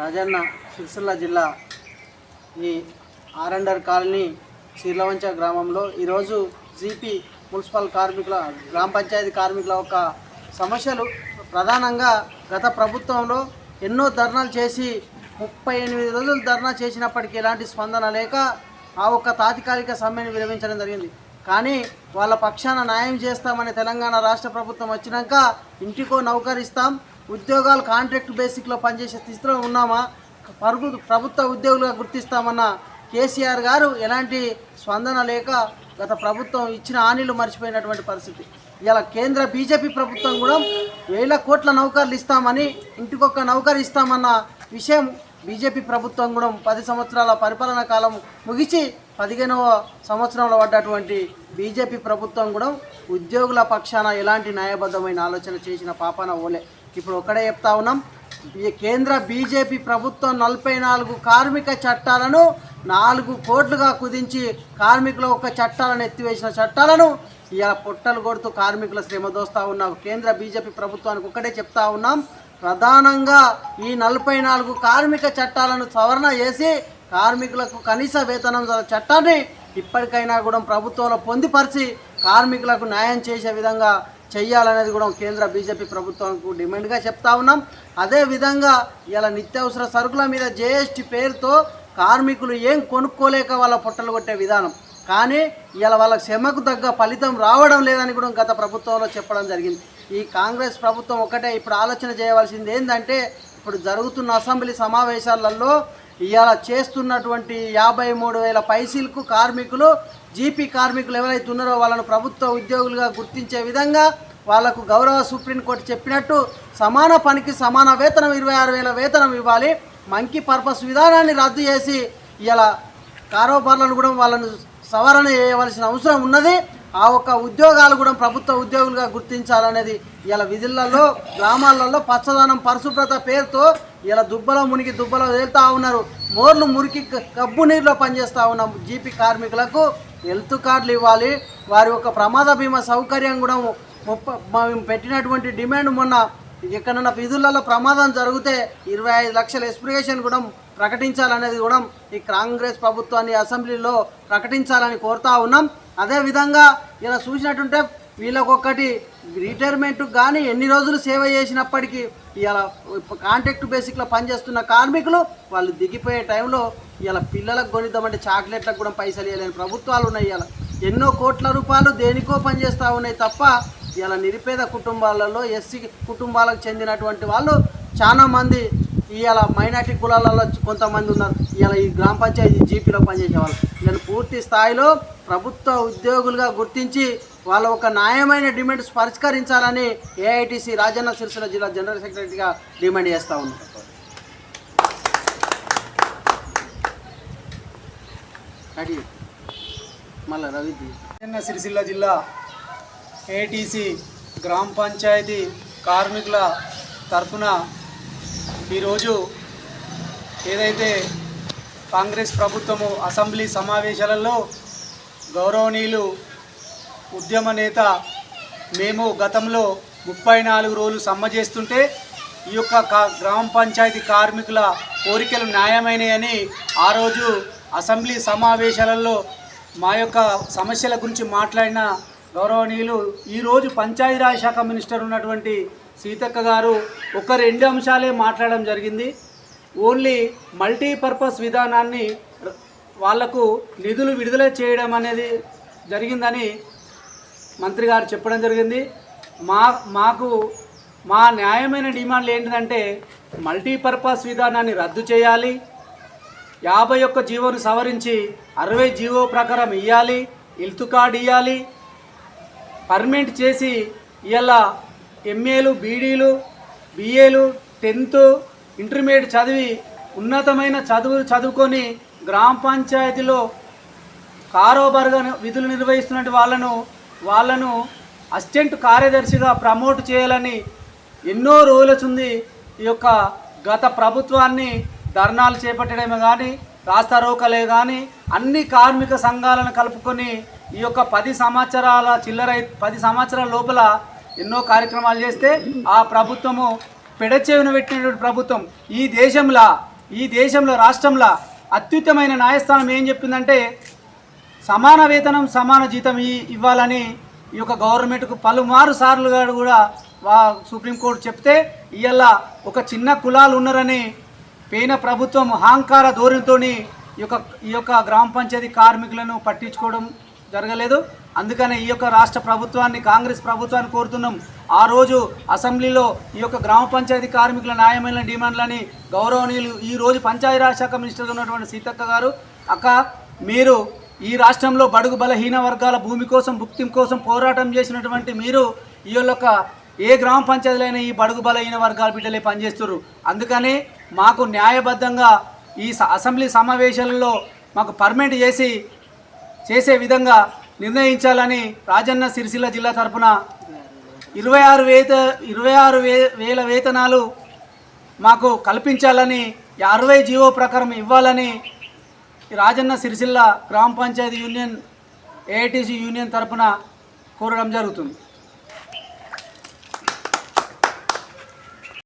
రాజన్న సిరిసిల్ల జిల్లా ఈ ఆర్ఎండర్ కాలనీ శీర్లవంచ గ్రామంలో ఈరోజు జీపీ మున్సిపల్ కార్మికుల గ్రామ పంచాయతీ కార్మికుల యొక్క సమస్యలు. ప్రధానంగా గత ప్రభుత్వంలో ఎన్నో ధర్నాలు చేసి ముప్పై ఎనిమిది రోజులు ధర్నా చేసినప్పటికీ ఎలాంటి స్పందన లేక ఆ ఒక్క తాత్కాలిక సమ్మెను విరమించడం జరిగింది. కానీ వాళ్ళ పక్షాన న్యాయం చేస్తామని తెలంగాణ రాష్ట్ర ప్రభుత్వం వచ్చినాక ఇంటికో నౌకరిస్తాం ఉద్యోగాలు కాంట్రాక్ట్ బేసిక్లో పనిచేసే స్థితిలో ఉన్నామా? పరుగు ప్రభుత్వ ఉద్యోగులుగా గుర్తిస్తామన్న కేసీఆర్ గారు ఎలాంటి స్పందన లేక గత ప్రభుత్వం ఇచ్చిన హామీలు మర్చిపోయినటువంటి పరిస్థితి. ఇలా కేంద్ర బీజేపీ ప్రభుత్వం కూడా వేల కోట్ల నౌకర్లు ఇస్తామని ఇంటికొక నౌకరు ఇస్తామన్న విషయం బీజేపీ ప్రభుత్వం కూడా పది సంవత్సరాల పరిపాలన కాలం ముగిసి పదిహేనవ సంవత్సరంలో పడ్డటువంటి బీజేపీ ప్రభుత్వం కూడా ఉద్యోగుల పక్షాన ఎలాంటి న్యాయబద్ధమైన ఆలోచన చేసిన పాపాన ఓలే. ఇప్పుడు ఒక్కడే చెప్తా ఉన్నాం ఈ కేంద్ర బీజేపీ ప్రభుత్వం నలభై నాలుగు కార్మిక చట్టాలను నాలుగు కోట్లుగా కుదించి కార్మికుల ఒక చట్టాలను ఎత్తివేసిన చట్టాలను ఇలా పొట్టలు కొడుతూ కార్మికుల శ్రమ దోస్తూ ఉన్నాం. కేంద్ర బీజేపీ ప్రభుత్వానికి ఒక్కటే చెప్తా ఉన్నాం ప్రధానంగా ఈ నలభై నాలుగు కార్మిక చట్టాలను సవరణ చేసి కార్మికులకు కనీస వేతనం చట్టాన్ని ఇప్పటికైనా కూడా ప్రభుత్వంలో పొందిపరిచి కార్మికులకు న్యాయం చేసే విధంగా చెయ్యాలనేది కూడా కేంద్ర బీజేపీ ప్రభుత్వానికి డిమాండ్గా చెప్తా ఉన్నాం. అదేవిధంగా ఇలా నిత్యావసర సరుకుల మీద జేఎస్టీ పేరుతో కార్మికులు ఏం కొనుక్కోలేక వాళ్ళ పొట్టలు కొట్టే విధానం. కానీ ఇలా వాళ్ళ శ్రమకు తగ్గ ఫలితం రావడం లేదని కూడా గత ప్రభుత్వంలో చెప్పడం జరిగింది. ఈ కాంగ్రెస్ ప్రభుత్వం ఒకటే ఇప్పుడు ఆలోచన చేయవలసింది ఏంటంటే ఇప్పుడు జరుగుతున్న అసెంబ్లీ సమావేశాలలో ఇవాళ చేస్తున్నటువంటి యాభై మూడు వేల పైసీలకు కార్మికులు జీపీ కార్మికులు ఎవరైతే ఉన్నారో వాళ్ళను ప్రభుత్వ ఉద్యోగులుగా గుర్తించే విధంగా వాళ్ళకు గౌరవ సుప్రీంకోర్టు చెప్పినట్టు సమాన పనికి సమాన వేతనం ఇరవై ఆరు వేల వేతనం ఇవ్వాలి. మంకీ పర్పస్ విధానాన్ని రద్దు చేసి ఇలా కారోబార్లను కూడా వాళ్ళను సవరణ చేయవలసిన అవసరం ఉన్నది. ఆ ఒక్క ఉద్యోగాలు కూడా ప్రభుత్వ ఉద్యోగులుగా గుర్తించాలనేది ఇలా విధులలో గ్రామాలలో పచ్చదనం పరిశుభ్రత పేరుతో ఇలా దుబ్బలో మునిగి దుబ్బలో వెళ్తూ ఉన్నారు. మోర్లు మురికి కబ్బు నీరులో పనిచేస్తూ ఉన్నాం జీపీ కార్మికులకు హెల్త్ కార్డులు ఇవ్వాలి. వారి యొక్క ప్రమాద బీమా సౌకర్యం కూడా ముప్ప మేము పెట్టినటువంటి డిమాండ్ మొన్న ఎక్కడన్నా విధులలో ప్రమాదం జరిగితే ఇరవై ఐదు లక్షల ఎక్స్ప్రియేషన్ కూడా ప్రకటించాలనేది కూడా ఈ కాంగ్రెస్ ప్రభుత్వాన్ని అసెంబ్లీలో ప్రకటించాలని కోరుతా ఉన్నాం. అదేవిధంగా ఇలా చూసినట్టుంటే వీళ్ళకొకటి రిటైర్మెంట్ కానీ ఎన్ని రోజులు సేవ చేసినప్పటికీ ఇలా కాంట్రాక్ట్ బేసిక్లో పనిచేస్తున్న కార్మికులు వాళ్ళు దిగిపోయే టైంలో ఇలా పిల్లలకు కొనిద్దామంటే చాక్లెట్లకు కూడా పైసలు ఇవ్వలేని ప్రభుత్వాలు ఉన్నాయి. ఇలా ఎన్నో కోట్ల రూపాయలు దేనికో పనిచేస్తూ ఉన్నాయి తప్ప ఇలా నిరుపేద కుటుంబాలలో ఎస్సీ కుటుంబాలకు చెందినటువంటి వాళ్ళు చాలామంది ఇవాళ మైనార్టీ కులాలలో కొంతమంది ఉన్నారు. ఇవాళ ఈ గ్రామ పంచాయతీ జీపీలో పనిచేసే వాళ్ళు నేను పూర్తి స్థాయిలో ప్రభుత్వ ఉద్యోగులుగా గుర్తించి వాళ్ళ ఒక న్యాయమైన డిమాండ్స్ పరిష్కరించాలని ఏఐటీసీ రాజన్న సిరిసిల్ల జిల్లా జనరల్ సెక్రటరీగా డిమాండ్ చేస్తా ఉన్నాను మళ్ళీ రవి చిన్న సిరిసిల్ల జిల్లా ఏటీసీ గ్రామ పంచాయతీ కార్మికుల తరఫున ఈరోజు ఏదైతే కాంగ్రెస్ ప్రభుత్వము అసెంబ్లీ సమావేశాలలో గౌరవనీయులు ఉద్యమ నేత మేము గతంలో ముప్పై నాలుగు రోజులు సమ్మ చేస్తుంటే ఈ యొక్క కా- గ్రామ పంచాయతీ కార్మికుల కోరికలు న్యాయమైనయని ఆ రోజు అసెంబ్లీ సమావేశాలలో మా యొక్క సమస్యల గురించి మాట్లాడిన గౌరవనీయులు ఈరోజు పంచాయతీరాజ్ శాఖ మినిస్టర్ ఉన్నటువంటి సీతక్క గారు ఒక రెండు అంశాలే మాట్లాడడం జరిగింది. ఓన్లీ మల్టీపర్పస్ విధానాన్ని వాళ్ళకు నిధులు విడుదల చేయడం అనేది జరిగిందని మంత్రి గారు చెప్పడం జరిగింది. మా మాకు మా న్యాయమైన డిమాండ్లు ఏంటిదంటే మల్టీపర్పస్ విధానాన్ని రద్దు చేయాలి. యాభై ఒక్క జీవోను సవరించి అరవై జీవో ప్రకారం ఇవ్వాలి ఇల్తు కార్డు ఇవ్వాలి పర్మనెంట్ చేసి ఇలా ఎంఏలు బీడీలు బిఏలు టెన్త్ ఇంటర్మీడియట్ చదివి ఉన్నతమైన చదువులు చదువుకొని గ్రామ పంచాయతీలో కారోబార్గా విధులు నిర్వహిస్తున్నటువంటి వాళ్ళను వాళ్ళను అసిస్టెంట్ కార్యదర్శిగా ప్రమోట్ చేయాలని ఎన్నో రోజులుంది ఈ యొక్క గత ప్రభుత్వాన్ని ధర్నాలు చేపట్టడమే కానీ రాస్తారోకలే కానీ అన్ని కార్మిక సంఘాలను కలుపుకొని ఈ యొక్క పది సంవత్సరాల చిల్లర పది సంవత్సరాల లోపల ఎన్నో కార్యక్రమాలు చేస్తే ఆ ప్రభుత్వము పెడచెవిన పెట్టినటువంటి ప్రభుత్వం. ఈ దేశంలో ఈ దేశంలో రాష్ట్రంలో అత్యుత్తమైన న్యాయస్థానం ఏం చెప్పిందంటే సమాన వేతనం సమాన జీతం ఈ- ఇవ్వాలని ఈ యొక్క గవర్నమెంట్కు పలుమారు సార్లు కూడా వా సుప్రీంకోర్టు చెప్తే ఇవాళ ఒక చిన్న కులాలు ఉన్నారని పేన ప్రభుత్వం అహంకార ధోరణితో ఈ యొక్క ఈ యొక్క గ్రామ పంచాయతీ కార్మికులను పట్టించుకోవడం జరగలేదు. అందుకనే ఈ యొక్క రాష్ట్ర ప్రభుత్వాన్ని కాంగ్రెస్ ప్రభుత్వాన్ని కోరుతున్నాం. ఆ రోజు అసెంబ్లీలో ఈ యొక్క గ్రామ పంచాయతీ కార్మికుల న్యాయమైన డిమాండ్లని గౌరవనీయులు ఈ రోజు పంచాయతీరాజ్ శాఖ మినిస్టర్గా ఉన్నటువంటి సీతక్క గారు అక్క మీరు ఈ రాష్ట్రంలో బడుగు బలహీన వర్గాల భూమి కోసం భుక్తి కోసం పోరాటం చేసినటువంటి మీరు ఈ యొక్క ఏ గ్రామ పంచాయతీలైనా ఈ బడుగు బలహీన వర్గాల బిడ్డలే పనిచేస్తున్నారు అందుకని మాకు న్యాయబద్ధంగా ఈ స- అసెంబ్లీ సమావేశాలలో మాకు పర్మిట్ చేసి చేసే విధంగా నిర్ణయించాలని రాజన్న సిరిసిల్ల జిల్లా తరపున ఇరవై ఆరు వేత ఇరవై ఆరు వే వేల వేతనాలు మాకు కల్పించాలని అరవై జీవో ప్రకారం ఇవ్వాలని రాజన్న సిరిసిల్ల గ్రామ పంచాయతీ యూనియన్ ఏఐటీసీ యూనియన్ తరపున కోరడం జరుగుతుంది.